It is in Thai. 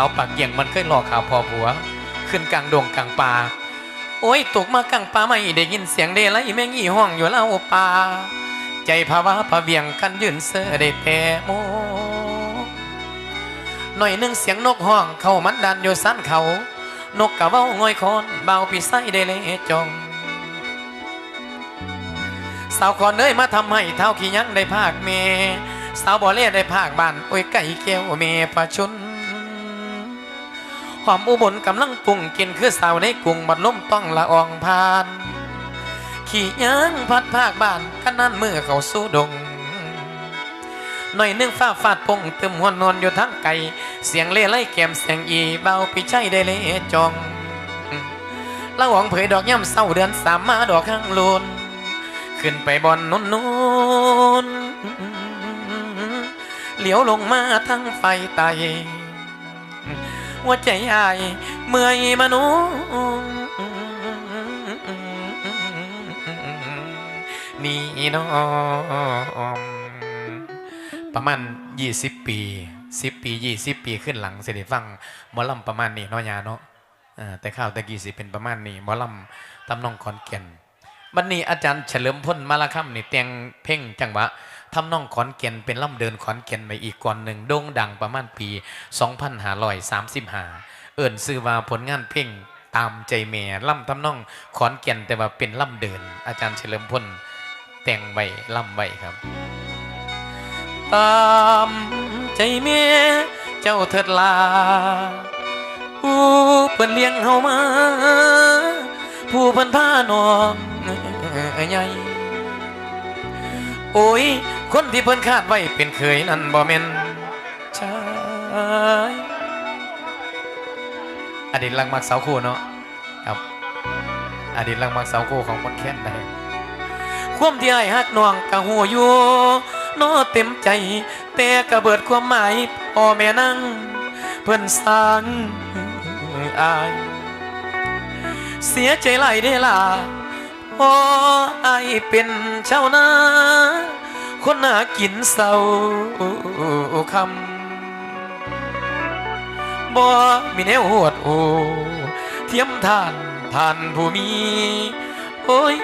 สาวปากเกี่ยงมันเคยหลอกข่าวพอผัว ขึ้นกลางดงกลางป่าโอ้ยตกมากลางป่าไม่ได้ยินเสียงเดลัยแม่งอีห้องอยู่เล่าป่าใจภาวะพะเวียงกันยืนเสือได้แต่โมหน่อยนึงเสียงนกห้องเข้ามันดันอยู่สั้นเขา นกกะเว้าง่อยคอนเบาปีไส้ได้เลยจงสาวคอนเอ้ยมาทำให้เท่าขี้ยังได้ภาคเม สาวบ่อเล่ได้ภาคบ้านโอ้ยไก่แก้วเมประชุน ความอุบลกำลังปรุงกินคือสาวในกรุงบัดล้มต้องละอองพาน ขี่ยังพัดภาคบ้านกันนั่นมือเขาสู้ดงหน่อยนึงฟ้าฟาดพงตึมหัวนนอนอยู่ทั้งไก่เสียงเล่ไล่แกมเสียงอีเบาพี่ชัยได้เลยจองละหวงเผยดอกย่ำเศร้าเดือนสามมาดอกข้างโลนขึ้นไปบอนนุ่นนุนเหลียวลงมาทั้งไฟไต หัวใจอายเมื่อยมนุษนี่น้อมประมาณ20ปี10ปี20ปีขึ้นหลังเสด็จฟังหมอลำประมาณนี้เนาะยาเนาะแต่ข้าวตะกี้สิเป็นประมาณนี้หมอลำตำนองขอนแก่น วันนี้อาจารย์เฉลิมพลมาละค่ำนี่แต่งเพ่งจังหวะทำนองขอนแก่นเป็นล่ำเดินขอนแก่นไปอีกก่อนหนึ่งโด่งดังประมาณปี 2535 เอิ่นซื้อว่าผลงานเพ่งตามใจแม่ล่ำทำนองขอนแก่นแต่ว่าเป็นล่ำเดิน อาจารย์เฉลิมพลแต่งใบล่ำใบครับ ตามใจเมียเจ้าเถิดลาผู้เพิ่นเลี้ยงเฮามา ผู้เพิ่นพานองใหญ่โอ้ย คนที่เพิ่นคาดไว้เป็นเคยนั่นบ่แม่นชายอดีตลังมักสาคู่เนาะครับ อดีตลังมักสาคู่ของคนแค้นได้ความที่ไอ้ฮักน้องกะหัวอยู่นอเต็มใจ แต่กะเบิดความหมายพ่อแม่นั่ง เพิ่นสร้างอาย เสียใจไหลายได้ล่ะพอไอเป็นเจ้านาคนหากินเศร้าคำบ่มีแนวหวดโอเทียมทานทานผู้มี โอ้ย